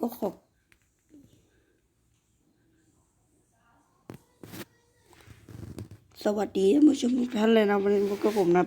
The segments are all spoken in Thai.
ก็ขอบสวัสดีท่านผู้ชมทุกท่านเลยนะวันนี้พบกับผมนะ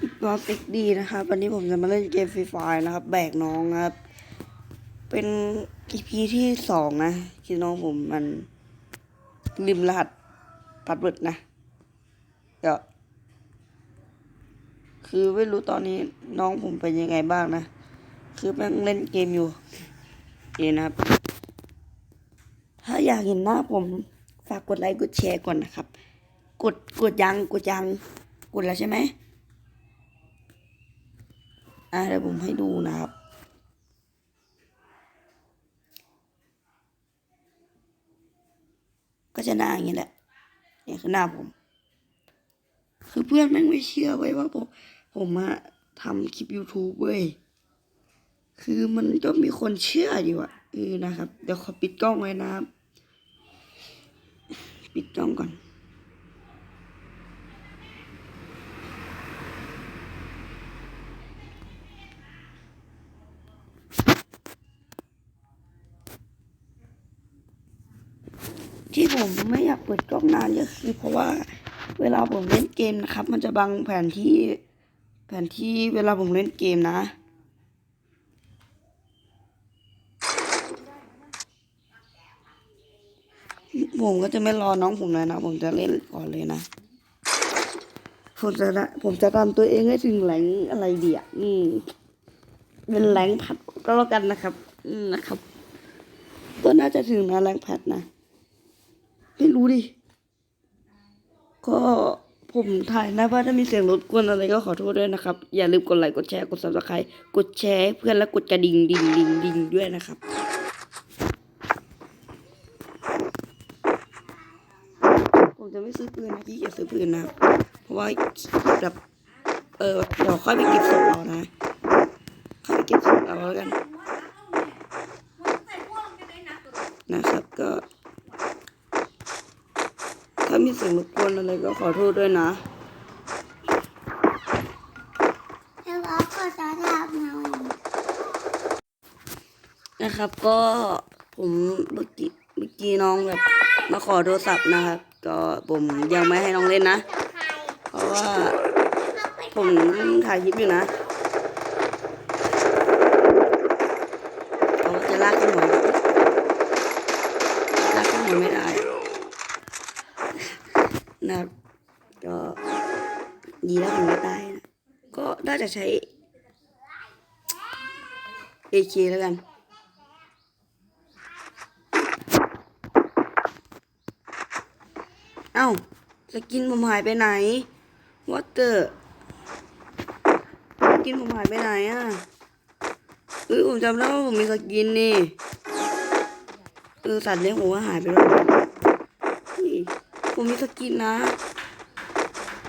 บิ๊กบอสเอ็กดีนะครับวันนี้ผมจะมาเล่นเกมฟรีไฟนะครับ แบกน้องครับ เป็น EP ที่สองนะคือน้องผมมันลืมรหัสพาสเวิร์ดนะก็คือไม่รู้ตอนนี้น้องผมเป็นยังไงบ้างนะ คือแม่งเล่นเกมอยู่ นี่นะครับ ถ้าอยากเห็นหน้าผมฝากกดไลค์กดแชร์ก่อนนะครับ กดกดยังกดยังกดแล้วใช่ไหมอ่าเดี๋ยวผมให้ดูนะครับก็จะหน้าอย่างนี้แหละนี่คือหน้าผม คือเพื่อนแม่งไม่เชื่อไว้ว่าผม ผมอะทำคลิป YouTube เว้ย คือมันก็มีคนเชื่ออยู่อะ เออนะครับ เดี๋ยวขอปิดกล้องไว้นะครับ ปิดกล้องก่อนที่ผมไม่อยากเปิดกล้องนานก็คือเพราะว่าเวลาผมเล่นเกมนะครับ มันจะบังแผนที่แผนที่เวลาผมเล่นเกมนะ ผมก็จะไม่รอน้องผมเลยนะ ผมจะเล่นก่อนเลยนะ ผมจะผมจะทำตัวเองให้ถึงแหลงอะไรเดีอะอืมเป็นแหลงผัดก็แล้วกันนะครับอืมนะครับ ก็น่าจะถึงนะแหลงผัดนะไม่รู้ดิ ก็ผมถ่ายนะว่าถ้ามีเสียงรบกวนอะไรก็ขอโทษด้วยนะครับ อย่าลืมกดไลค์กดแชร์กด subscribe กดแชร์เพื่อนและกดกระดิ่งดิ่งดิ่งดิ่งด้วยนะครับ ผมจะไม่ซื้อปืนนะพี่อย่าซื้อปืนนะ เพราะว่าแบบเออเดี๋ยวค่อยไปเก็บศพเรานะค่อยไปเก็บศพเราแล้วกัน นะครับก็ ถ้ามีเสียงรบกวนอะไรก็ขอโทษด้วยนะนะครับก็ผมเมื่อกี้เมื่อกี้น้องแบบมาขอโทรศัพท์นะครับ ก็ผมยังไม่ให้น้องเล่นนะ เพราะว่าผมถ่ายคลิปอยู่นะเขาจะลากขึ้นหัวลากขึ้นหัวไม่ได้นับก็ดีแล้วผมไม่ตายนะก็น่าจะใช้ AK แล้วกัน เอ้าสกินผมหายไปไหนวอเตอร์สกินผมหายไปไหนอะเอ้ยผมจำได้ว่าผมมีสกินนี่เออสัตว์เลี้ยงผมว่าหายไปแล้วผมมีสกินนะ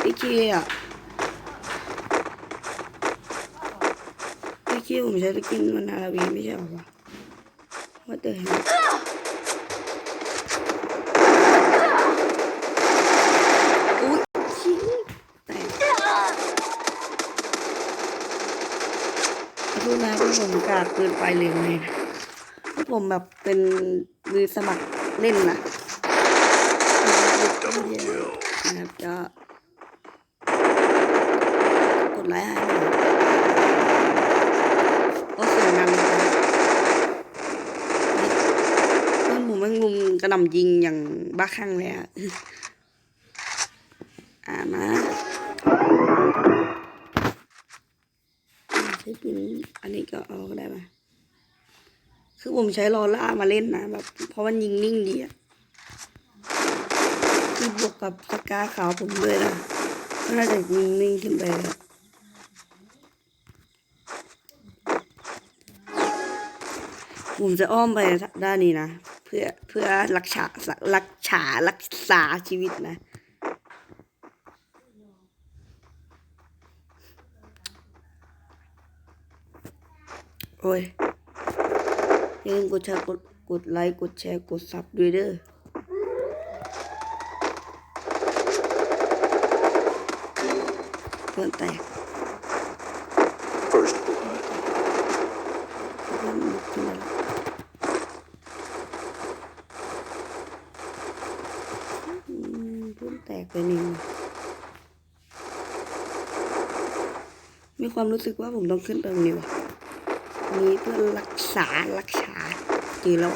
ไอเคอะไอเคผมใช้สกินมันนาราวีไม่ใช่หรอวะวอเตอร์เห็นไหม อุ้ยชิ้นแต่ขอโทษนะที่ ผมกาดเกินไปเลยไงที่ผมแบบเป็นมือสมัครเล่นนะนะครับก็กดไลค์ให้หน่อยก็เสียงดังนะครับเพื่อนผมแม่งลุมกระหน่ำยิงอย่างบ้าคลั่งเลยอะอ่ามา ใช้ปืนอันนี้ก็เอาก็ได้มาคือผมใช้ลอล่ามาเล่นนะแบบเพราะมันยิงนิ่งดีอะคือบวกกับสกาขาวผมด้วยนะก็น่าจะยิงนิ่งขึ้นไปผมจะอ้อมไปด้านนี้นะ เพื่อเพื่อรักษารักษารักษาชีวิตนะ โอ้ยอย่าลืมกดแชร์กดกดไลค์กดแชร์กดซับด้วยเด้อเพื่อนแตกเพื่อนพื่อแตกไปหนึ่งมีความรู้สึกว่าผมต้องขึ้นไปตรงนี้ว่ะ นี้เพื่อรักษารักษาดีแล้ว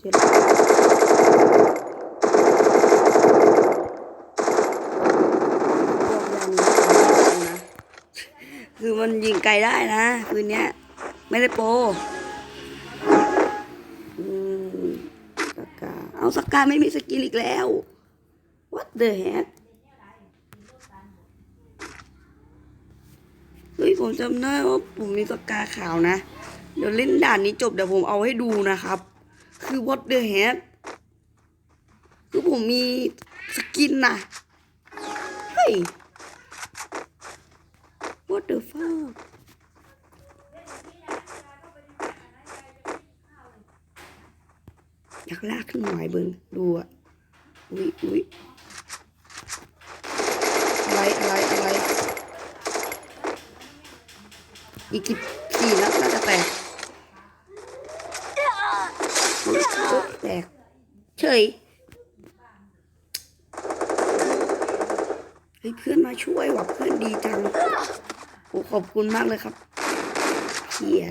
เดี๋ยวพวกยางนี้ผมไม่เอานะคือมันยิงไกลได้นะปืนเนี้ย ไม่ได้โปอืมสกาเอาสกาไม่มีสกินอีกแล้ว what the heck เฮ้ยผมจำได้ว่าผมมีสกาขาวนะ เดี๋ยวเล่นด่านนี้จบเดี๋ยวผมเอาให้ดูนะครับ คือ what the heck คือผมมีสกินนะเฮ้ย what the fuck อยากลากขึ้นหน่อยเบิงดูอะอุ้ยอุ้ยอะไรอะไรอะไรอีกสิบสี่นัดน่าจะแตกแตกเฉยเฮ้ยเพื่อนมาช่วยว่ะเพื่อนดีจังโอ้ขอบคุณมากเลยครับเฮีย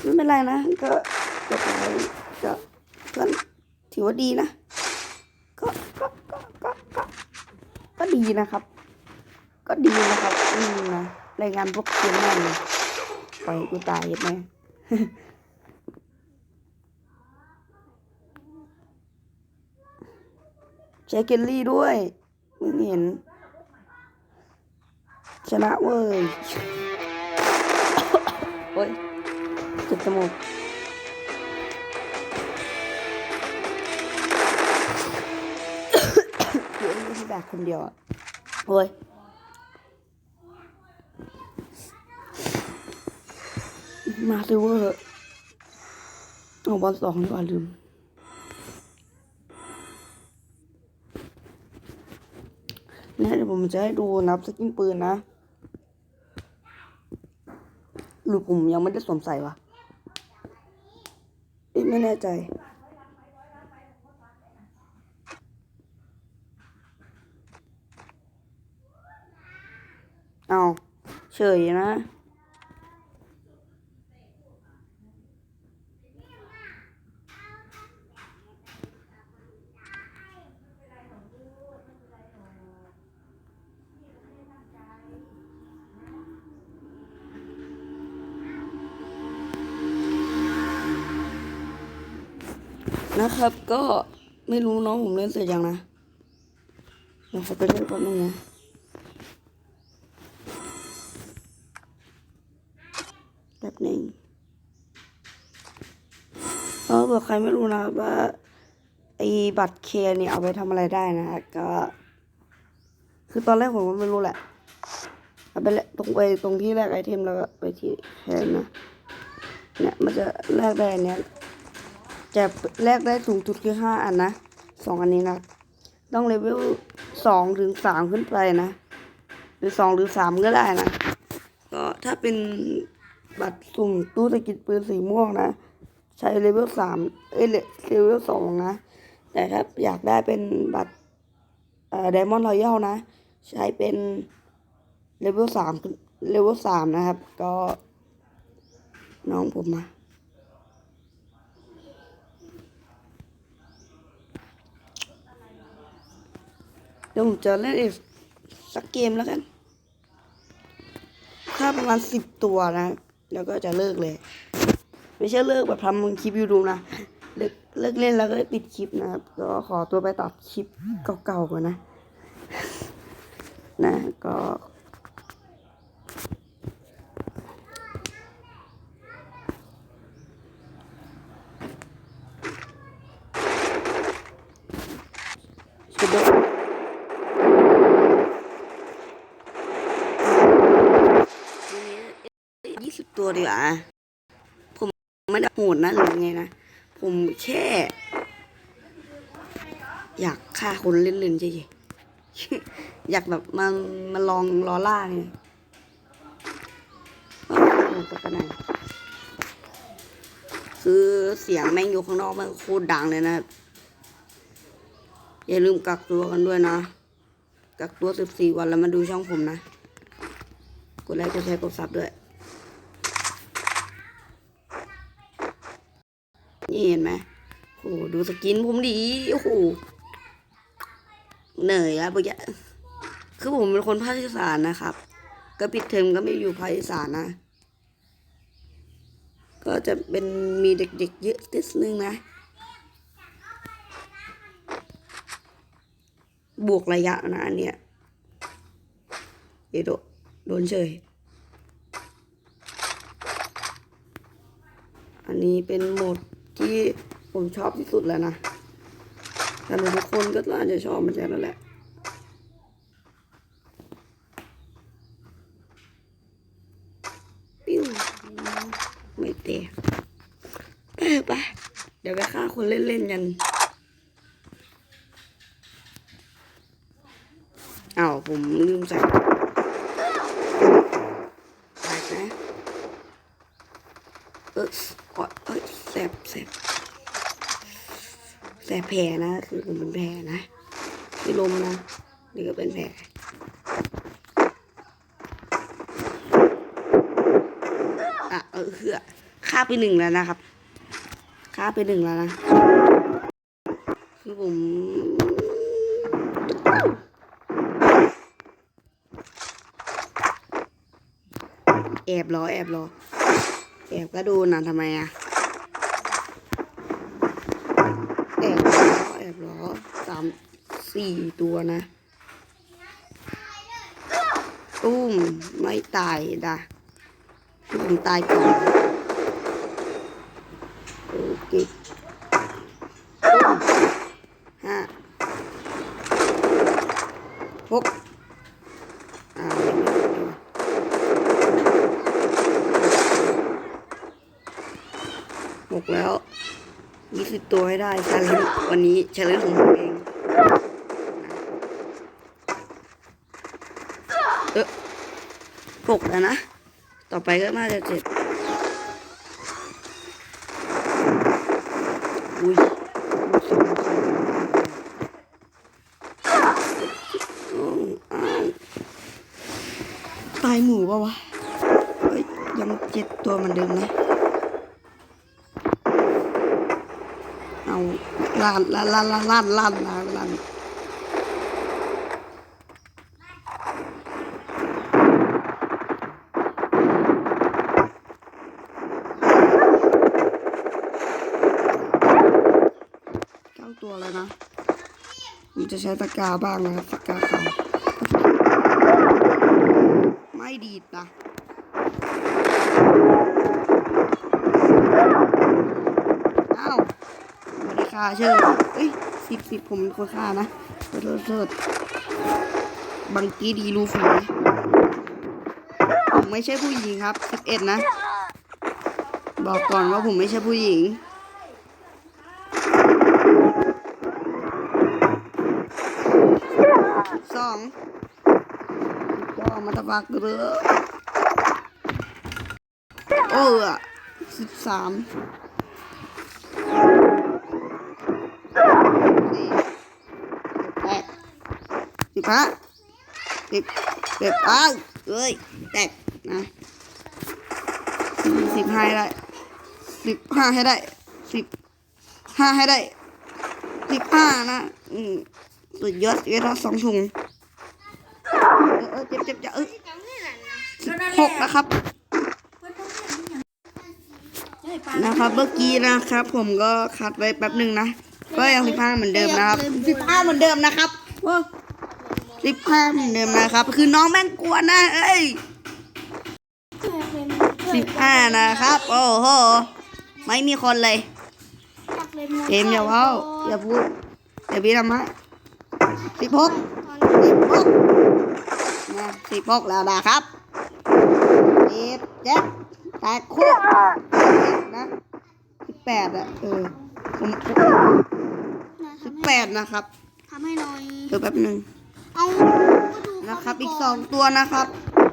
ไม่เป็นไรนะก็ ก็ไปก็เพื่อนถือว่าดีนะก็ก็ก็ก็ก็ก็ดีนะครับ ก็ดีนะครับอืมนะรายงานพวกเพื่อนแม่งเลยปล่อยกูตายยังไงใช้เกลลี่ด้วยมึงเห็น ชนะเว้ย โอ้ยเจ็บจมูก คือไอ้นี่แบกคนเดียวอะโอ้ยมาซิเวอร์เอาบอลสองดีกว่าลืมเนี่ยเดี๋ยวผมจะให้ดูนับสกินปืนนะหรือผมยังไม่ได้สวมใส่วะเอ๊ะไม่แน่ใจ เอาเฉยนะนะครับก็ไม่รู้น้องผมเล่นเสร็จยังนะเดี๋ยวเขาไปเล่นแป๊บนึงนะ แป๊บหนึงเออเผื่อใครไม่รู้นะว่าไอ้บัตรเคเนี่ยเอาไปทำอะไรได้นะก็ คือตอนแรกผมก็ไม่รู้แหละเอาไปแลกตรงไปตรงที่แลกไอเทมแล้วก็ไปที่แทนนะเนี่ยมันจะแลกได้เนี้ยจะแลกได้สูงสุดคือห้าอันนะสองอันนี้นะต้องเลเวลสองถึงสามขึ้นไปนะ หรือสองหรือสามก็ได้นะ ก็ถ้าเป็น บัตรสุ่มตู้สกิดปืนสีม่วงนะ ใช้เลเวลสามเอ้ยเลเวลสองนะ แต่ถ้าอยากได้เป็นบัตรเอ่อไดมอนด์รอยัลนะ ใช้เป็นเลเวลสามเลเวลสามนะครับ ก็ น้องผมมาเดี๋ยวผมจะเล่นอีกสักเกมแล้วกันถ้าประมาณสิบตัวนะ แล้วก็จะเลิกเลย ไม่ใช่เลิกแบบทำมึงคลิปยูทูบนะ เลิกเลิกเล่นแล้วก็ปิดคลิปนะครับ ก็ขอตัวไปตัดคลิปเก่าๆก่อนนะ นะก็ สุดยอดยี่สิบ ตัวดีกว่าผมไม่ได้โหดนะหรือไงนะ ผมแค่ อยากฆ่าคนเล่นๆเฉยๆอยากแบบมันมันลองลอล่าไงไไหนคือเสียงแม่งอยู่ข้างนอกมันโคตรดังเลยนะอย่าลืมกักตัวกันด้วยนะกักตัวสิบสี่วันแล้วมาดูช่องผมนะ กดไลค์ กดแชร์ กดซับด้วย นี่เห็นไหมโอ้โห ดูสกินผมดีโอ้โหเหนื่อยอะเมื่อกี้คือผมเป็นคนภาคอีสานนะครับ ก็ปิดเทอมก็ไม่อยู่ภาคอีสานนะ ก็จะเป็นมีเด็กๆเยอะนิดนึงนะ บวกระยะนะอันเนี้ยเดี๋ยวโดนโดนเฉยอันนี้เป็นโหมดที่ ผมชอบที่สุดแล้วนะแต่ทุกคนก็น่าจะชอบมันจะนั่นแหละปิ้วไม่เตะไปไปเดี๋ยวไปฆ่าคนเล่นๆกันอ้าวผมลืมใส่ใส่นะเออโอ๊ยเอ้ยแสบแสบ แสบแผลนะ คือมเป็นแผลนะที่ลมนะนี่ก็เป็นแผลอะเออเหือค่าไปหนึ่งแล้วนะครับค่าไปหนึ่งแล้วนะ คือผมแอบรอแอบรอแอบก็ดูนะทำไมอะ บรอสามสี่ตัวนะตุ้มไม่ตายดะผมตายก่อนโอเคตุ้มห้าหกอ่ายังไม่ได้ หกแล้วยี่ ให้ได้ชาเลนจ์วันนี้ชาเลนจ์ของผมเองเออหกแล้วนะ ต่อไปก็น่าจะเจ็ดอุ้ยตายหมูปะวะเอ้ย ยังเจ็ดตัวเหมือนเดิมนะ เอา ลานลานลานลานลานลานลานลานเก้าตัวแล้วนะผมจะใช้ตะกาบ้างนะครับตะกาเขาไม่ดีดนะาเชื่อเอ้ยสิบสิบผมเป็นคนฆ่านะโทษโทษบางกีดีรูฝีผมไม่ใช่ผู้หญิงครับสิบเอ็ดนะ บอกก่อนว่าผมไม่ใช่ผู้หญิงสองก็มาตะบักเรือโอ้อสิบสาม สี่แปด สิบห้าสิบสิบอ้าวเอ้ยแตกนะสิบห้าได้สิบห้าให้ได้สิบห้าให้ได้สิบห้านะอืมสุดยอดเวลาสองถุงเออเออเจ็บเจ็บจะเอ้ยสิบหกนะครับนะครับเมื่อกี้นะครับ ผมก็คัดไว้แป๊บหนึ่งนะก็ยังสิบห้าเหมือนเดิมนะครับสิบห้าเหมือนเดิมนะครับ สิบห้าเหมือนเดิมนะครับ คือน้องแม่งกลัวนะเอ้ยสิบห้านะครับ โอ้โห ไม่มีคนเลยเกมอย่าเว้าอย่าพูดอย่าพี่ทำฮะสิบหกสิบหกนะสิบหกแล้วนะครับสิบเจ็ดแปดคู่นะสิบแปดอะเออผมสิบแปดนะครับทำให้หน่อยเดี๋ยวแป๊บหนึ่ง เอานะครับ อีกสองตัวนะครับ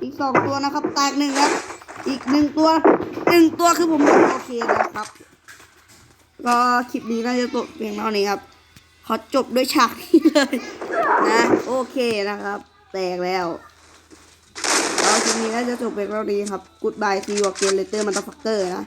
อีกสองตัวนะครับ แตกหนึ่งครับอีกหนึ่งตัวหนึ่งตัวคือผมโอเคนะครับ ก็คลิปนี้น่าจะจบเพียงเท่านี้ครับ ขอจบด้วยฉากนี้เลยนะ โอเคนะครับ แตกแล้วแล้วคลิปนี้น่าจะจบเพียงเท่านี้ครับ Goodbye see you again later motherfucker นะ